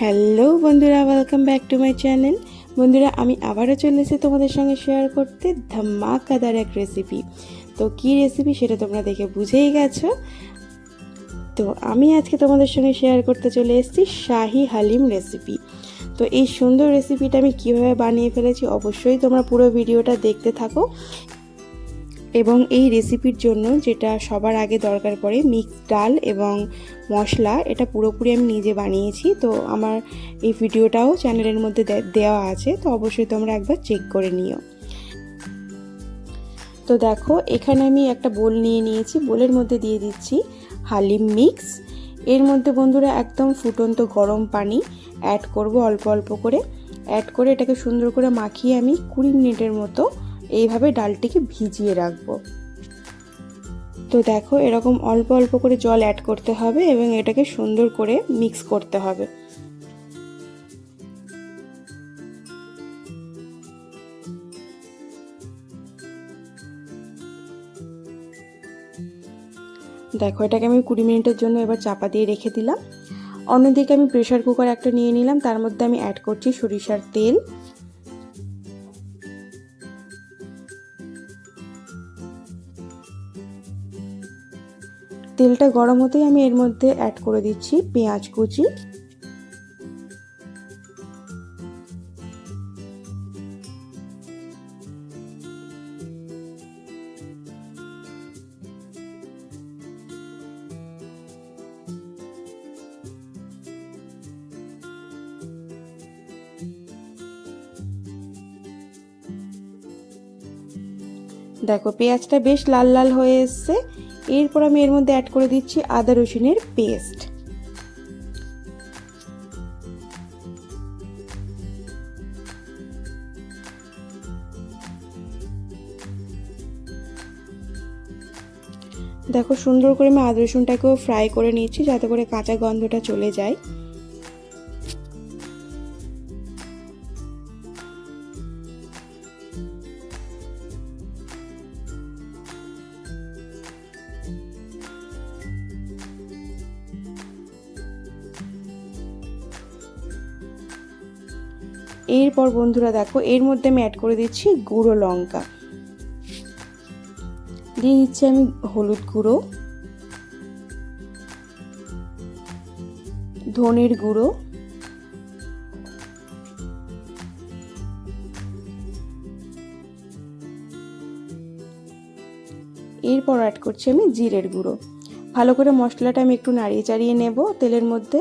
Hello বন্ধুরা welcome back to my channel বন্ধুরা, আমি আবারও চলে এসেছি তোমাদের সঙ্গে শেয়ার করতে ধামাকাদার এক রেসিপি তো কী রেসিপি সেটা তোমরা দেখে বুঝেই গেছো? তো আমি আজকে তোমাদের সঙ্গে শেয়ার করতে চলে এসেছি শাহি হালিম রেসিপি তো এই সুন্দর রেসিপিটা আমি কীভাবে বানিয়ে ফেলেছি অবশ্যই তোমরা পুরো ভিডিওটা দেখতে থাকো। এবং এই রেসিপির জন্য যেটা সবার আগে দরকার পড়ে মিক্স ডাল এবং মশলা, এটা পুরোপুরি আমি নিজে বানিয়েছি। তো আমার এই ভিডিওটাও চ্যানেলের মধ্যে দেওয়া আছে, তো অবশ্যই তোমরা একবার চেক করে নিও। তো দেখো, এখানে আমি একটা বোল নিয়ে নিয়েছি, বোলের মধ্যে দিয়ে দিচ্ছি হালিম মিক্স এর মধ্যে বন্ধুরা একদম ফুটন্ত গরম পানি অ্যাড করব অল্প অল্প করে। অ্যাড করে এটাকে সুন্দর করে মাখিয়ে আমি কুড়ি মিনিটের মতো এইভাবে ডালটিকে ভিজিয়ে রাখব। তো দেখো, এরকম অল্প অল্প করে জল অ্যাড করতে হবে এবং এটাকে সুন্দর করে মিক্স করতে হবে। দেখো, এটাকে আমি কুড়ি মিনিটের জন্য এবার চাপা দিয়ে রেখে দিলাম। অন্যদিকে আমি প্রেশার কুকার একটা নিয়ে নিলাম, তার মধ্যে আমি অ্যাড করছি সরিষার তেল। তেলটা গরম হতেই আমি এর মধ্যে অ্যাড করে দিচ্ছি পেঁয়াজ কুচি। দেখো, পেঁয়াজটা বেশ লাল লাল হয়ে এসছে। এরপর আমি এর মধ্যে অ্যাড করে দিচ্ছি আদা রসুনের পেস্ট দেখো সুন্দর করে আমি আদা রসুনটাকেও ফ্রাই করে নিচ্ছি যাতে করে কাঁচা গন্ধটা চলে যায়। এরপর বন্ধুরা দেখো, এর মধ্যে আমি অ্যাড করে দিচ্ছি গুঁড়ো লঙ্কা। দিয়ে দিচ্ছি আমি হলুদ গুঁড়ো, ধনের গুঁড়ো, এরপর অ্যাড করছি আমি জিরের গুঁড়ো। ভালো করে মশলাটা আমি একটু নাড়িয়ে চাড়িয়ে নেব তেলের মধ্যে।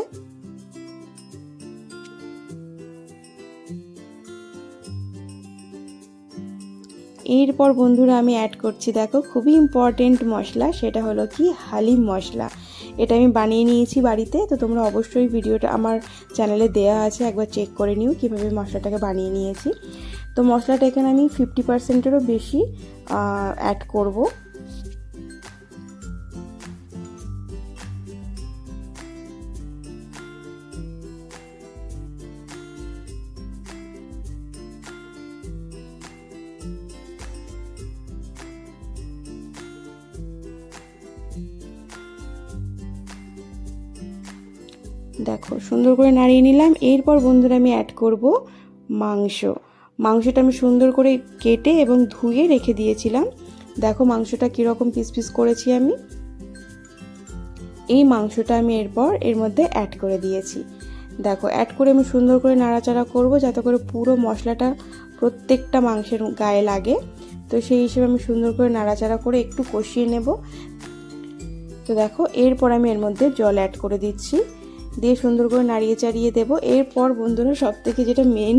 এরপর বন্ধুরা আমি অ্যাড করছি, দেখো, খুবই ইম্পর্টেন্ট মশলা, সেটা হলো কি? হালিম মশলা। এটা আমি বানিয়ে নিয়েছি বাড়িতে, তো তোমরা অবশ্যই ভিডিওটা আমার চ্যানেলে দেওয়া আছে, একবার চেক করে নিও কীভাবে মশলাটাকে বানিয়ে নিয়েছি। তো মশলাটা এখানে আমি ফিফটি পার্সেন্টেরও বেশি অ্যাড করব। দেখো, সুন্দর করে নাড়িয়ে নিলাম। এরপর বন্ধুরা আমি অ্যাড করব মাংস। মাংসটা আমি সুন্দর করে কেটে এবং ধুয়ে রেখে দিয়েছিলাম। দেখো, মাংসটা কীরকম পিস পিস করেছি আমি। এই মাংসটা আমি এরপর এর মধ্যে অ্যাড করে দিয়েছি। দেখো অ্যাড করে আমি সুন্দর করে নাড়াচাড়া করব যাতে করে পুরো মশলাটা প্রত্যেকটা মাংসের গায়ে লাগে। তো সেই হিসেবে আমি সুন্দর করে নাড়াচাড়া করে একটু কষিয়ে নেব। তো দেখো, এরপর আমি এর মধ্যে জল অ্যাড করে দিচ্ছি। দিয়ে সুন্দর করে নাড়িয়ে চাড়িয়ে দেবো। এরপর বন্ধুরা সব থেকে যেটা মেন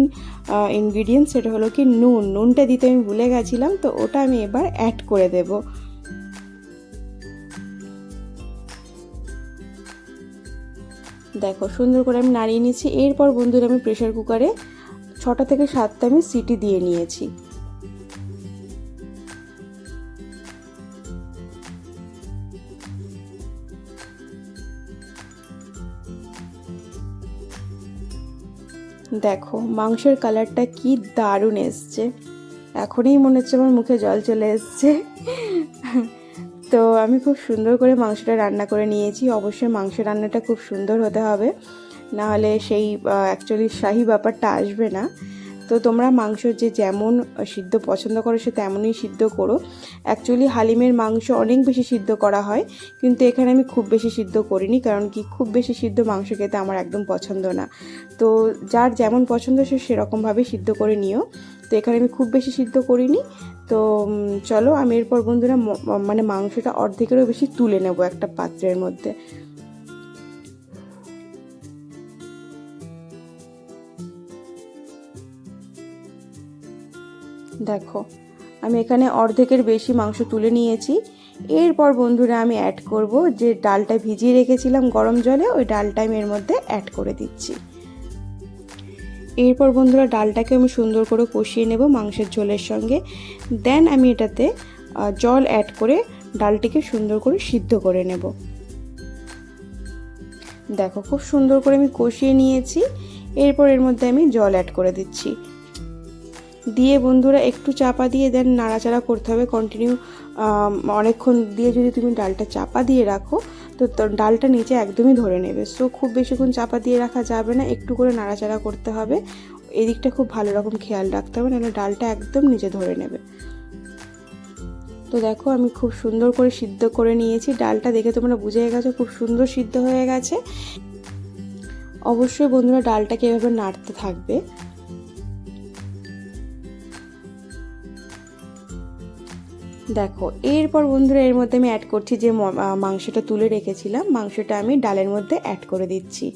ইনগ্রিডিয়েন্ট সেটা হলো কি নুন। নুনটা দিতে আমি ভুলে গেছিলাম, তো ওটা আমি এবার অ্যাড করে দেব। দেখো, সুন্দর করে আমি নাড়িয়ে নিয়েছি। এরপর বন্ধুরা, আমি প্রেশার কুকারে ছটা থেকে সাতটা আমি সিটি দিয়ে নিয়েছি। দেখো, মাংসের কালারটা কি দারুণ এসছে। এখনই মনে হচ্ছে আমার মুখে জল চলে এসছে। তো আমি খুব সুন্দর করে মাংসটা রান্না করে নিয়েছি। অবশ্যই মাংস রান্নাটা খুব সুন্দর হতে হবে। নাহলে সেই অ্যাকচুয়ালি শাহি ব্যাপারটা আসবে না। তো তোমরা মাংস যে যেমন সিদ্ধ পছন্দ করো, সে তেমনই সিদ্ধ করো। অ্যাকচুয়ালি হালিমের মাংস অনেক বেশি সিদ্ধ করা হয়, কিন্তু এখানে আমি খুব বেশি সিদ্ধ করিনি, কারণ কি, খুব বেশি সিদ্ধ মাংস খেতে আমার একদম পছন্দ না। তো যার যেমন পছন্দ, সে সেরকমভাবে সিদ্ধ করে নিও। তো এখানে আমি খুব বেশি সিদ্ধ করিনি। তো চলো, আমি এরপর বন্ধুরা মানে মাংসটা অর্ধেকেরও বেশি তুলে নেব একটা পাত্রের মধ্যে। দেখো, আমি এখানে অর্ধেকের বেশি মাংস তুলে নিয়েছি। এরপর বন্ধুরা আমি অ্যাড করব যে ডালটা ভিজিয়ে রেখেছিলাম গরম জলে, ওই ডালটা আমি এর মধ্যে অ্যাড করে দিচ্ছি। এরপর বন্ধুরা ডালটাকে আমি সুন্দর করে কষিয়ে নেব মাংসের ঝোলের সঙ্গে। দেন আমি এটাতে জল অ্যাড করে ডালটিকে সুন্দর করে সিদ্ধ করে নেব। দেখো, খুব সুন্দর করে আমি কষিয়ে নিয়েছি। এরপর এর মধ্যে আমি জল অ্যাড করে দিচ্ছি। দিয়ে বন্ধুরা একটু চাপা দিয়ে দেন, নাড়াচাড়া করতে হবে কন্টিনিউ অনেকক্ষণ দিয়ে যদি তুমি ডালটা চাপা দিয়ে রাখো, তো ডালটা নিচে একদমই ধরে নেবে। সো খুব বেশিক্ষণ চাপা দিয়ে রাখা যাবে না, একটু করে নাড়াচাড়া করতে হবে। এদিকটা খুব ভালো রকম খেয়াল রাখতে হবে, নাহলে ডালটা একদম নিচে ধরে নেবে। তো দেখো, আমি খুব সুন্দর করে সিদ্ধ করে নিয়েছি। ডালটা দেখে তোমরা বুঝে গেছো, খুব সুন্দর সিদ্ধ হয়ে গেছে। অবশ্যই বন্ধুরা, ডালটাকে এভাবে নাড়তে থাকবে। দেখো, এরপর বন্ধুরা এর মধ্যে আমি অ্যাড করছি যে মাংসটা তুলে রেখেছিলাম, মাংসটা আমি ডালের মধ্যে অ্যাড করে দিচ্ছি।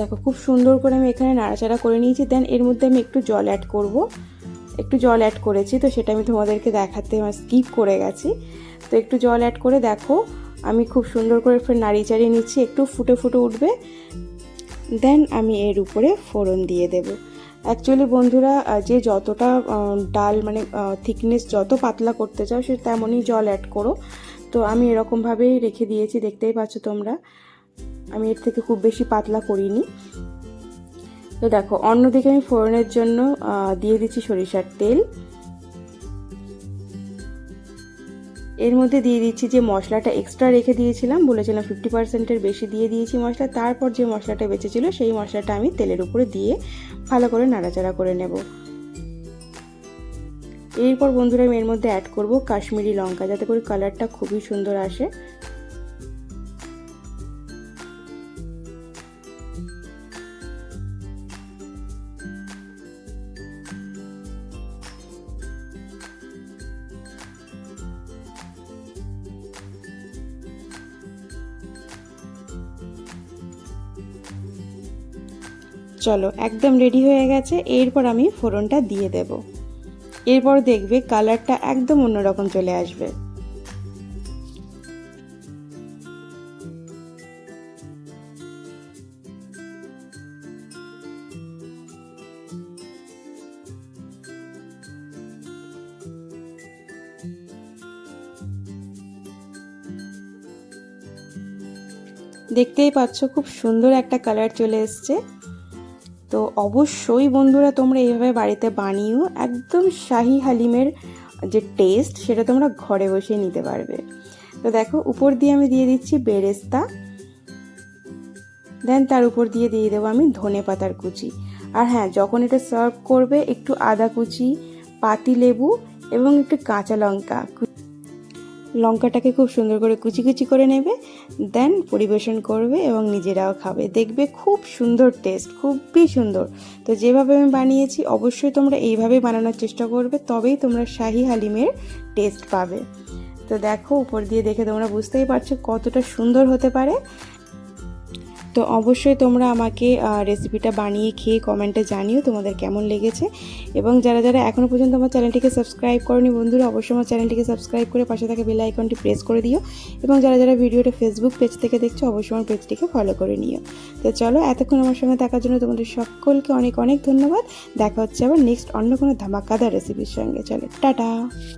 দেখো, খুব সুন্দর করে আমি এখানে নাড়াচাড়া করে নিয়েছি। দেন এর মধ্যে আমি একটু জল অ্যাড করব। একটু জল অ্যাড করেছি, তো সেটা আমি তোমাদেরকে দেখাতে আমার স্কিপ করে গেছি। তো একটু জল অ্যাড করে দেখো, আমি খুব সুন্দর করে ফের নাড়িয়ে চাড়িয়ে নিচ্ছি, একটু ফুটে ফুটে উঠবে। দেন আমি এর উপরে ফোড়ন দিয়ে দেব। অ্যাকচুয়ালি বন্ধুরা যে যতটা ডাল মানে থিকনেস যত পাতলা করতে চাও, সে তেমনই জল অ্যাড করো। তো আমি এরকমভাবেই রেখে দিয়েছি, দেখতেই পাচ্ছ তোমরা। আমি এর থেকে খুব বেশি পাতলা করিনি। তো দেখো, অন্যদিকে আমি ফোড়নের জন্য দিয়ে দিচ্ছি সরিষার তেল। এর মধ্যে দিয়ে দিচ্ছি যে মশলাটা এক্সট্রা রেখে দিয়েছিলাম, বলেছিলাম ফিফটি পার্সেন্টের বেশি দিয়ে দিয়েছি মশলা। তারপর যে মশলাটা বেঁচেছিল, সেই মশলাটা আমি তেলের উপরে দিয়ে ভালো করে নাড়াচাড়া করে নেব। এরপর বন্ধুরা আমি এর মধ্যে অ্যাড করব কাশ্মীরি লঙ্কা, যাতে করে কালারটা খুবই সুন্দর আসে। চলো, একদম রেডি হয়ে গেছে, এরপর আমি ফোড়নটা দিয়ে দেব। এরপর দেখবে কালারটা একদম অন্যরকম চলে আসবে। দেখতেই পাচ্ছ, খুব সুন্দর একটা কালার চলে এসছে। তো অবশ্যই বন্ধুরা তোমরা এইভাবে বাড়িতে বানিয়েও একদম শাহি হালিমের যে টেস্ট সেটা তোমরা ঘরে বসে নিতে পারবে। তো দেখো, উপর দিয়ে আমি দিয়ে দিচ্ছি বেরেস্তা। দেন তার উপর দিয়ে দিয়ে দেবো আমি ধনে পাতার কুচি। আর হ্যাঁ যখন এটা সার্ভ করবে, একটু আদা কুচি, পাতি লেবু এবং একটু কাঁচা লঙ্কা। লঙ্কাটাকে খুব সুন্দর করে কুচি কুচি করে নেবে দেন পরিবেশন করবে এবং নিজেরাও খাবে। দেখবে খুব সুন্দর টেস্ট খুবই সুন্দর। তো যেভাবে আমি বানিয়েছি, অবশ্যই তোমরা এইভাবেই বানানোর চেষ্টা করবে, তবেই তোমরা শাহি হালিমের টেস্ট পাবে। তো দেখো, উপর দিয়ে দেখে তোমরা বুঝতেই পারছ কতটা সুন্দর হতে পারে। তো অবশ্যই তোমরা আমাকে রেসিপিটা বানিয়ে খেয়ে কমেন্টে জানিও তোমাদের কেমন লেগেছে। এবং যারা যারা এখনও পর্যন্ত আমার চ্যানেলটিকে সাবস্ক্রাইব করনি বন্ধুরা, অবশ্যই আমার চ্যানেলটিকে সাবস্ক্রাইব করে পাশে থাকা বেল আইকনটি প্রেস করে দিও। এবং যারা যারা ভিডিওটা ফেসবুক পেজ থেকে দেখছ, অবশ্যই আমার পেজটিকে ফলো করে নিও। তো চলো, এতক্ষণ আমার সঙ্গে থাকার জন্য তোমাদের সকলকে অনেক অনেক ধন্যবাদ। দেখা হচ্ছে আবার নেক্সট অন্য কোনো ধামাকাদার রেসিপির সঙ্গে। চলো, টাটা!